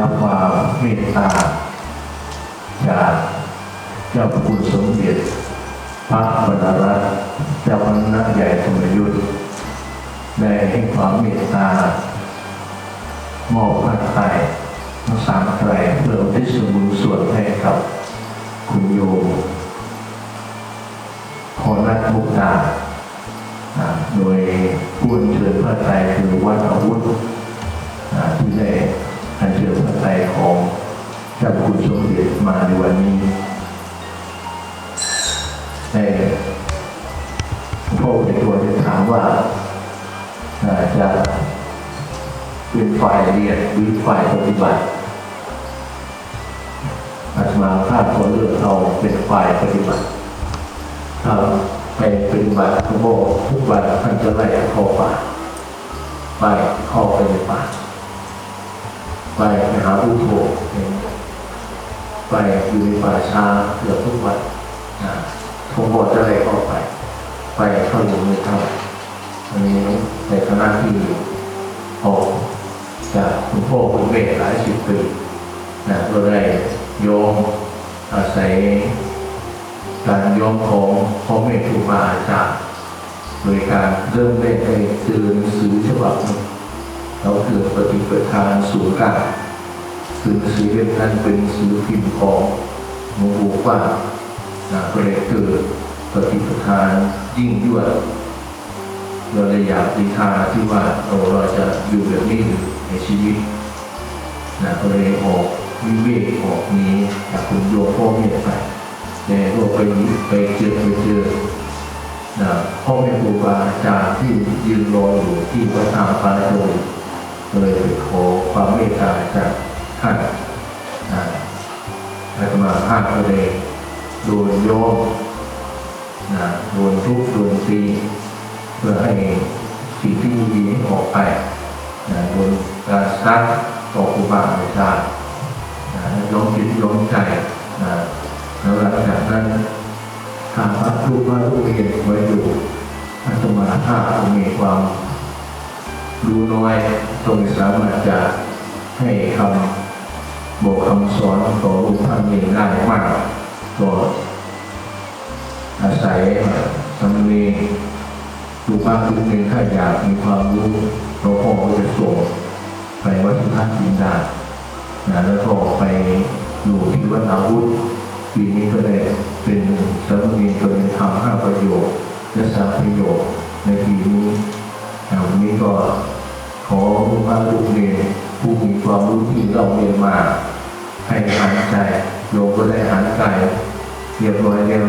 รับความเมตตาจากเจ้าพระคุณสมเด็จพระบรรรัตเจ้าคณะใหญ่สมยุทธ์ได้ให้ความเมตตามอบพระไตรทั้งสามไตรเพื่อทิศส่วนส่วนให้กับคุณโยมพรนัทมุกดาอ่าโดยผู้เชิญพระไตรคือวัดอาวุธ เจ้าคุณสมเด็จมาในวันนี้แต่พ่อในตัวจะถามว่าจะเป็นฝ่ายเรียนหรือฝ่ายปฏิบัติอาตมาภาพขอเลือกเอาเป็นฝ่ายปฏิบัติถ้าไปปฏิบัติทุกโมทุกวันท่านจะไล่เข้าป่าไปเข้าไปในป่าไปหาผู้โท ไปอยู่ในป่าช้าเกือบทุกวันนะผมบอกจะเลยเข้าไป ไปเข้าอยู่ในถ้ำอันนี้ในคณะที่ออกจากคุณพ่อคุณแม่หลายสิบปีนะก็ได้โยมอาศัยการโยมของพ่อแม่ครูบาอาจารย์โดยการเริ่มเล่นในสื่อหนังสือฉบับเราคือปฏิปทานสู่การ สื่อหนังสือเล่มนั้นเป็นสือพิมพ์ของหลวงปู่กว้านะก็เลยเกิดปฏิปทานยิ่งยวดเราเลยอยากดีทาที่ว่าเราเราจะอยู่แบบนี้ในชีวิตนะก็เลยออกวิเวกออกนี้จากคุณโยพ่อแม่ไปแต่ก็ไปไปเจอไปเจอนะพ่อแม่ครูบาอาจารย์ที่ยืนรออยู่ที่วัดทางปาโตก็เลยขอความเมตตาจาก ท่านอาตมาภาพก็เลยโดนโยมนะโดนทุกข์โดนตีเพื่อให้สิ่งที่ไม่ดีออกไปนะโดนการซักต่อครูบาอาจารย์นะย้อมจิตย้อมใจนะแล้วหลังจากนั้นทางพระรูปพระรูปเรียนไว้อยู่อาตมาภาพก็มีความรู้น้อยตรงสามารถจะให้คำ บอกคำสอนของลวงพ่อเองได้มากก็อาศัยสำเนียงดูบ้างดูเองถ้าอยากมีความรู้หลวงพ่อก็จะส่งไปวัดสุทัศน์จินดานะแล้วก็ไปอยู่ที่วัดอาวุธปีนี้ก็ได้เป็นสำเนียงตัวเป็นธรรมห้าประโยชน์และสามประโยชน์ในปีนี้วันนี้ก็ขอลูกบ้านลูกเรียนผู้มีความรู้ที่เราเรียนมา ให้หันใจโยมก็ได้หันกายเรียบร้อยแล้ว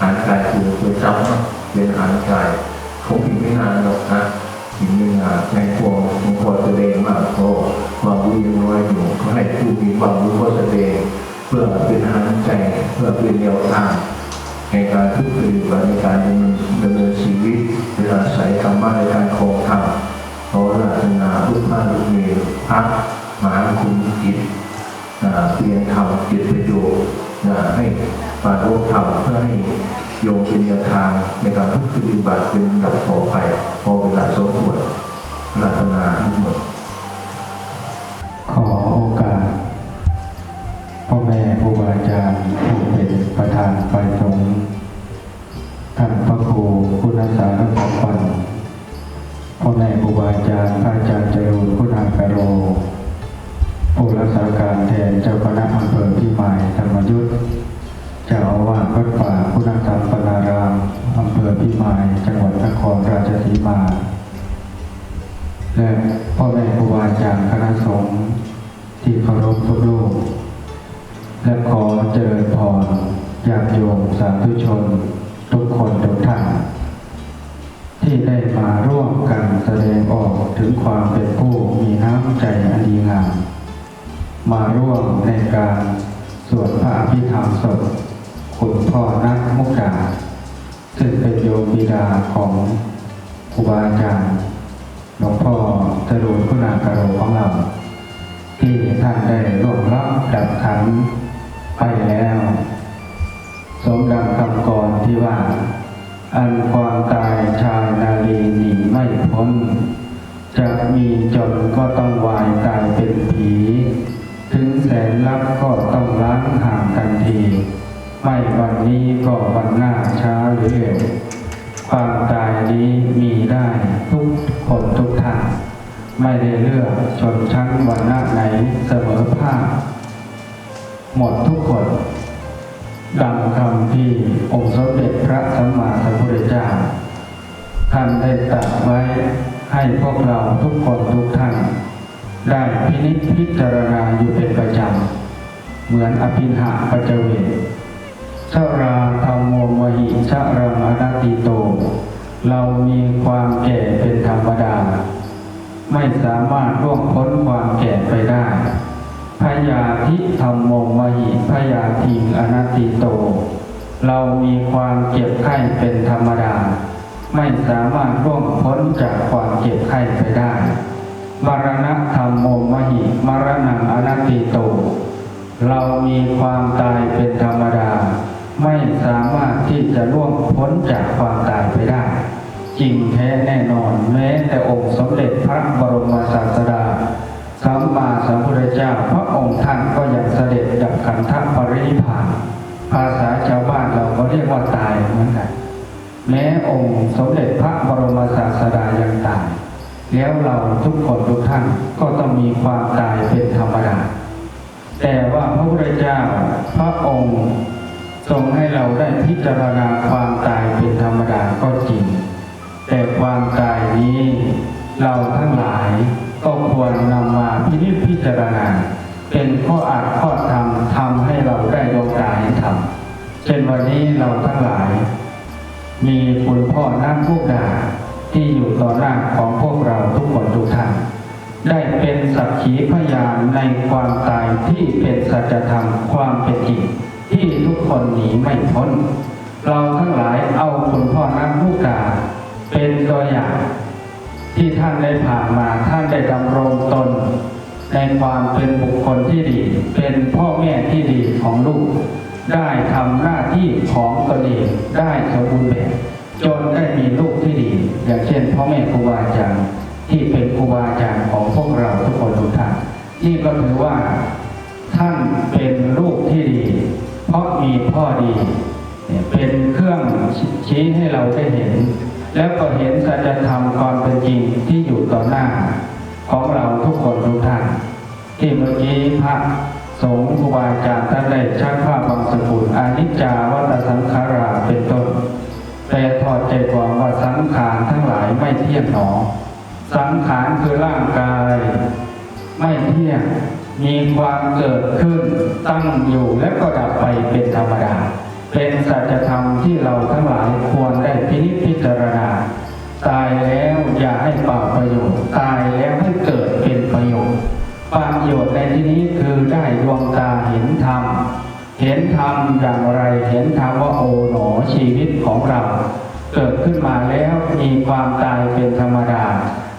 หันกายคือตัวจำเป็นหันกายคงอีกไม่นานหรอกนะอีกไม่นานในพวงหลวงพ่อแสดงมากพราะความรู้ยังน้อยอยู่ก็ให้ผู้มีความรู้ก็แสดงเพื่อเป็นหันใจเพื่อเป็นแนวทางในการทุกข์ปฏิบัติในการดำเนินดำเนินชีวิตเวลาใส่ธรรมะในการครองธรรมเพราะศาสนาพุทธะลูกเมรพระมหาคุณจิต เรียนทำเกิดประโยชน์อ่าให้ปาร่วมทำเพื่อให้โยมเป็นแนวทางในการทุกปฏิบัติเป็นลำดับต่อไปพอเวลาสมควรรัตนาทั้งหมดขอโอกาสพ่อแม่ครูบาอาจารย์ผู้เป็นประธานฝ่ายสงฆ์ท่านพระครูคุณสารพัฒปันพ่อแม่ครูบาอาจารย์พระอาจารย์จริญ จ้าคณะอำเภอพิมายธรรมยุทธเจ้าอาวาสวัดป่าคุณธรรมปนารามอำเภอพิมาย จังหวัดนครราชสีมา และพ่อแม่ครูบาอาจารย์คณะสงฆ์ที่เคารพทุกรูปและขอเจริญพรญาติโยมสาธุชน ทุกคนทุกท่านที่ได้มาร่วมกันแสดงออกถึงความเป็นผู้มีน้ำใจอันดีงาม มาร่วมในการสวดพระอภิธรรมศพคุณพ่อนักมุกดาซึ่งเป็นโยมบิดาของครูบาอาจารย์หลวงพ่อจรูนคุณากโรของเรา ที่ท่านได้ร่วมรับดับขันไปแล้ว สมดังคำกรที่ว่า อันความตายชายนาลีหนีไม่พ้น จะมีจนก็ต้องวายตายเป็น แต่รักก็ต้องล้างห่างกันที ไม่วันนี้ก็วันหน้าช้าหรือเร็วความตายนี้มีได้ทุกคนทุกท่านไม่ได้เลือกชนชั้นวันหน้าไหนเสมอภาค หมดทุกคน ดังคำที่องค์สมเด็จพระสัมมาสัมพุทธเจ้าท่านได้ตรัสไว้ให้พวกเราทุกคนทุกท่าน ได้พินิจพิจารณาอยู่เป็นประจำ เหมือนอภินหาปัจเจวกชราธรรมโมมหิชะรังอนัตติโต เรามีความแก่เป็นธรรมดา ไม่สามารถล่วงพ้นความแก่ไปได้พยาธิธรรมโมมหิพยาทิงอนัตติโต เรามีความเจ็บไข้เป็นธรรมดา ไม่สามารถร่วงพ้นจากความเจ็บไข้ไปได้ มรณะธรรมโมมหิมรณังอนัตติโต เรามีความตายเป็นธรรมดา ไม่สามารถที่จะล่วงพ้นจากความตายไปได้ จริงแท้แน่นอนแม้แต่องค์สมเด็จพระบรมศาสดาสัมมาสัมพุทธเจ้าพระองค์ท่านก็ยังเสด็จดับขันธปรินิพพาน ภาษาชาวบ้านเราก็เรียกว่าตายเหมือนกันแม้องค์สมเด็จพระบรมศาสดายังตาย แล้วเราทุกคนทุกท่านก็ต้องมีความตายเป็นธรรมดา แต่ว่าพระพุทธเจ้าพระองค์ทรงให้เราได้พิจารณาความตายเป็นธรรมดาก็จริง แต่ความตายนี้เราทั้งหลายก็ควรนำมาพินิจพิจารณา เป็นข้ออาจข้อธรรมทำให้เราได้ดวงตาเห็นธรรมเช่นวันนี้เราทั้งหลาย มีคุณพ่อนักผู้ดา ที่อยู่ต่อหน้าของพวกเราทุกคนทุกท่านได้เป็นสักขีพยานในความตายที่เป็นสัจธรรมความเป็นจริงที่ทุกคนหนีไม่พ้น เราทั้งหลายเอาคุณพ่อนักผู้ดาเป็นตัวอย่าง ที่ท่านได้ผ่านมาท่านได้ดำรงตน ในความเป็นบุคคลที่ดี เป็นพ่อแม่ที่ดีของลูก ได้ทำหน้าที่ของตนเองได้สมบูรณ์แบบจนได้มีลูกที่ดี อย่างเช่นพ่อแม่ครูบาอาจารย์ที่เป็นครูบาอาจารย์ของพวกเราทุกคนทุกท่านนี่ก็ถือว่าท่านเป็นลูกที่ดี เพราะมีพ่อดีเป็นเครื่องชี้ให้เราได้เห็น แล้วก็เห็นสัจธรรมความเป็นจริงที่อยู่ต่อหน้า ของเราทุกคนทุกท่านที่เมื่อกี้พระสงฆ์ครูบาอาจารย์ท่านได้ชักภาพบางสกุลอนิจจาวัตสังขาราเป็น แต่ถอดใจความว่าสังขารทั้งหลายไม่เที่ยงหนอ สังขารคือร่างกาย ไม่เที่ยงมีความเกิดขึ้นตั้งอยู่และก็ดับไปเป็นธรรมดา เป็นสัจธรรมที่เราทั้งหลายควรได้พินิจพิจารณา ตายแล้วอย่าให้เปล่าประโยชน์ ตายแล้วให้เกิดเป็นประโยชน์ประโยชน์ในที่นี้คือได้ดวงตาเห็นธรรม เห็นธรรมอย่างไร เห็นธรรมว่าโอ๋หนอชีวิตของเรา เกิดขึ้นมาแล้วมีความตายเป็นธรรมดา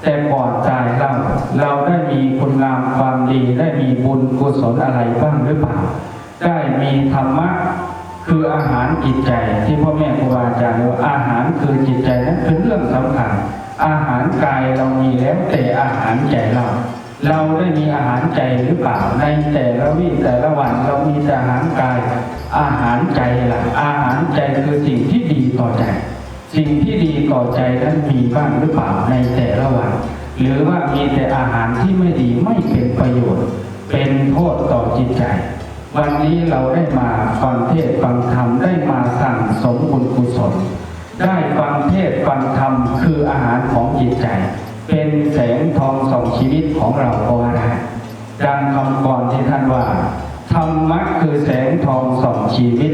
แต่ก่อนตายเราเราได้มีคุณงามความดีได้มีบุญกุศลอะไรบ้างหรือเปล่า ได้มีธรรมะคืออาหารจิตใจที่พ่อแม่ครูบาอาจารย์เรียกว่าอาหารคือจิตใจนั้นเป็นเรื่องสำคัญอาหารกายเรามีแล้วแต่อาหารใจเรา เราได้มีอาหารใจหรือเปล่าในแต่ละวี่แต่ละวันเรามีแต่อาหารกาย อาหารใจล่ะอาหารใจคือสิ่งที่ดีต่อใจ สิ่งที่ดีต่อใจนั้นมีบ้างหรือเปล่าในแต่ละวัน หรือว่ามีแต่อาหารที่ไม่ดีไม่เป็นประโยชน์ เป็นโทษต่อจิตใจ วันนี้เราได้มาฟังเทศฟังธรรมได้มาสั่งสมบุญกุศล ได้ฟังเทศฟังธรรมคืออาหารของจิตใจ เป็นแสงทองส่องชีวิตของเราก็ว่าได้ดังคำก่อนที่ท่านว่าธรรมะคือแสงทองส่องชีวิต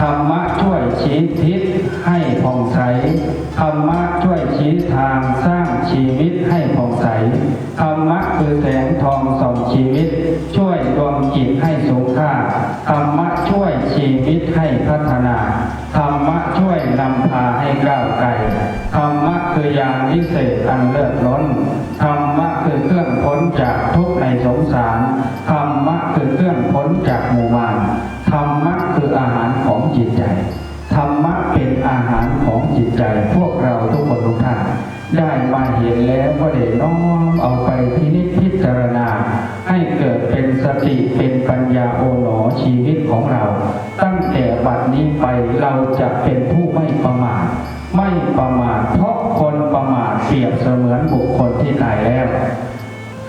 ธรรมะช่วยชี้ทิศ ผ่องใสธรรมะช่วยชี้ทางสร้างชีวิตให้ผ่องใส แล้วก็ได้น้อมเอาไปพินิจพิจารณา ให้เกิดเป็นสติเป็นปัญญาโอหนอชีวิตของเรา ตั้งแต่บัดนี้ไปเราจะเป็นผู้ไม่ประมาทไม่ประมาทเพราะคนประมาทเปรียบเสมือนบุคคลที่ตายแล้ว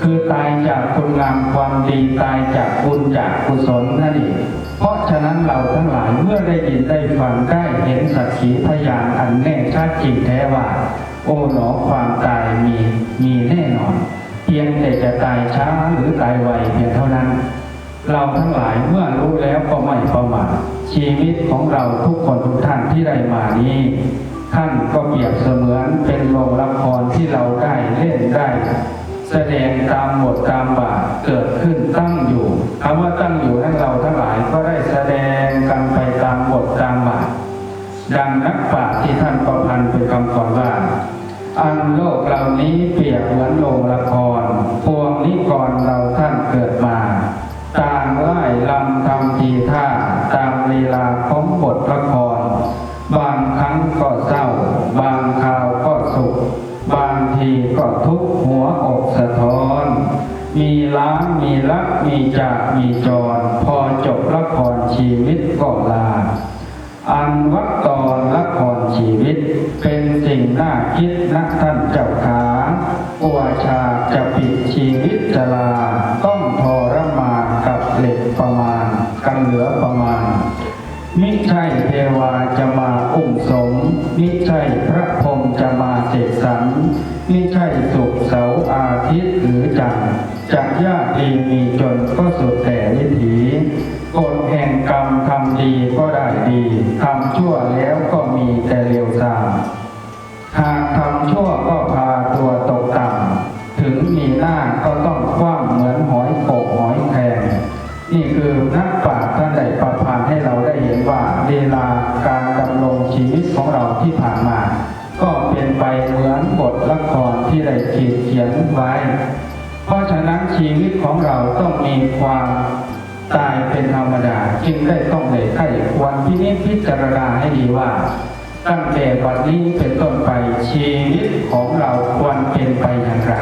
คือตายจากคุณงามความดีตายจากบุญจากกุศลนั่นเองเพราะฉะนั้นเราทั้งหลายเมื่อได้ยินได้ฟังได้เห็นสักขีพยานอันแน่ชัดจริงแท้ว่า โอ๋หนอความตายมีมีแน่นอน เพียงแต่จะตายช้าหรือตายไวเพียงเท่านั้น เราทั้งหลายเมื่อรู้แล้วก็ไม่ประมาทชีวิตของเราทุกคนทุกท่านที่ได้มานี้ท่านก็เปรียบเสมือนเป็นโรงละครที่เราได้เล่นได้ แสดงตามบทตามบาทเกิดขึ้นตั้งอยู่คำว่าตั้งอยู่นั้นเราทั้งหลายก็ได้แสดงกันไปตามบทตามบาทดังนักปราชญ์ที่ท่านประพันธ์เป็นคำก่อนว่า อันโลกเหล่านี้เปรียบเหมือนโรงละคร พวงนิกรเรา ชีวิตจะลาต้องทรมานกับเหล็กประมาณกันเหลือประมาณ มิใช่เทวาจะมาอุ้มสม มิใช่พระพรมจะมาเสกสรรมิใช่สุขเสาร์อาทิตย์หรือจันทร์จะยากดีมีจนก็สุดแต่ หน้าก็ต้องคว่ำเหมือนหอยโขกหอยแครงนี่คือนักปราชญ์ท่านได้ประพันธ์ให้เราได้เห็นว่าเวลาการดำรงชีวิตของเราที่ผ่านมา ก็เป็นไปเหมือนบทละครที่ได้ขีดเขียนไว้ เพราะฉะนั้นชีวิตของเราต้องมีความตายเป็นธรรมดาจึงได้ต้องเลยไข้ควรพินิจพิจารณาให้ดีว่า ตั้งแต่วันนี้เป็นต้นไปชีวิตของเราควรเป็นไปอย่างไร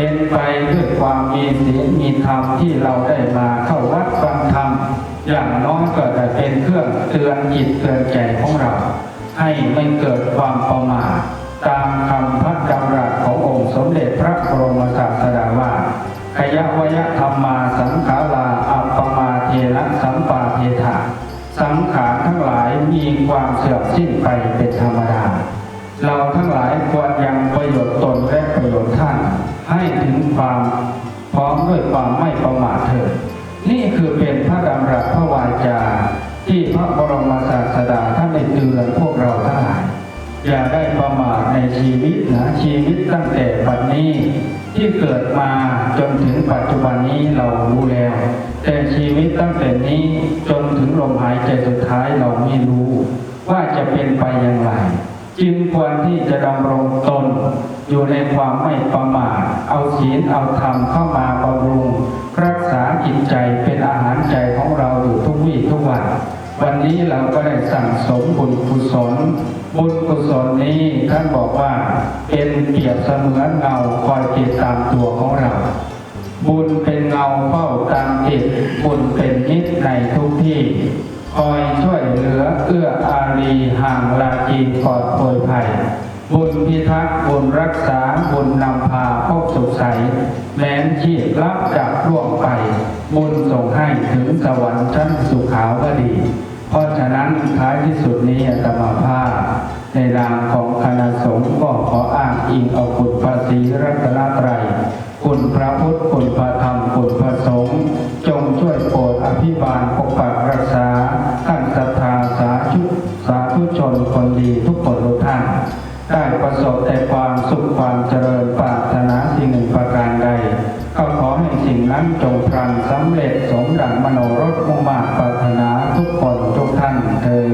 เป็นไปด้วยความมีศีลมีธรรมที่เราได้มาเข้าวัดฟังธรรมอย่างน้อยก็จะเป็นเครื่องเตือนจิตเตือนใจของเรา ให้ไม่เกิดความประมาทตามคำพระดำรัสขององค์สมเด็จพระบรมศาสดาว่าขยะวยธรรมาสังขาราอัปปมาเทนะสัมปาเทถะสังขารทั้งหลายมีความเสื่อมสิ้นไปเป็นธรรมดา เราทั้งหลายควรยังประโยชน์ตนและ ให้ถึงความพร้อมด้วยความไม่ประมาทเถิดนี่คือเป็นพระดำรัสพระวาจา ที่พระบรมศาสดาท่านได้เตือนพวกเราทั้งหลายอย่าได้ประมาทในชีวิตนะชีวิตตั้งแต่ปัจนี้ ที่เกิดมาจนถึงปัจจุบันนี้เรารู้แล้ว แต่ชีวิตตั้งแต่นี้จนถึงลมหายใจสุดท้ายเราไม่รู้ ว่าจะเป็นไปอย่างไร จึงควรที่จะดำรงตน อยู่ในความไม่ประมาทเอาศีลเอาธรรมเข้ามาบำรุง รักษาจิตใจเป็นอาหารใจของเราอยู่ทุกวี่ทุกวันวันนี้เราก็ได้สั่งสมบุญกุศล บุญกุศลนี้ท่านบอกว่าเป็นเปรียบเสมือนเงาคอยติดตามตัวของเรา บุญเป็นเงาเฝ้าตามติดบุญเป็นมิตรในทุกที่ คอยช่วยเหลือเอื้ออารีห่างลาจีปลอดโปรยภัย บุญพิทักษ์บุญรักษาบุญนำพาพบสุขใสแม้นชีพรับจากล่วงไป บุญส่งให้ถึงสวรรค์ชั้นสุขาวดี เพราะฉะนั้นท้ายที่สุดนี้อาตมภาพในนามของคณะสงฆ์ก็ขออ้างอิงเอาคุณพระศรีรัตนตรัยคุณพระพุทธคุณพระธรรมคุณพระสงฆ์ แต่ความสุขความเจริญปรารถนาสิ่งหนึ่งประการใด ก็ขอให้สิ่งนั้นจงพลันสำเร็จสมดังมโนรสมุ่งมาปรารถนาทุกคนทุกท่านเธอ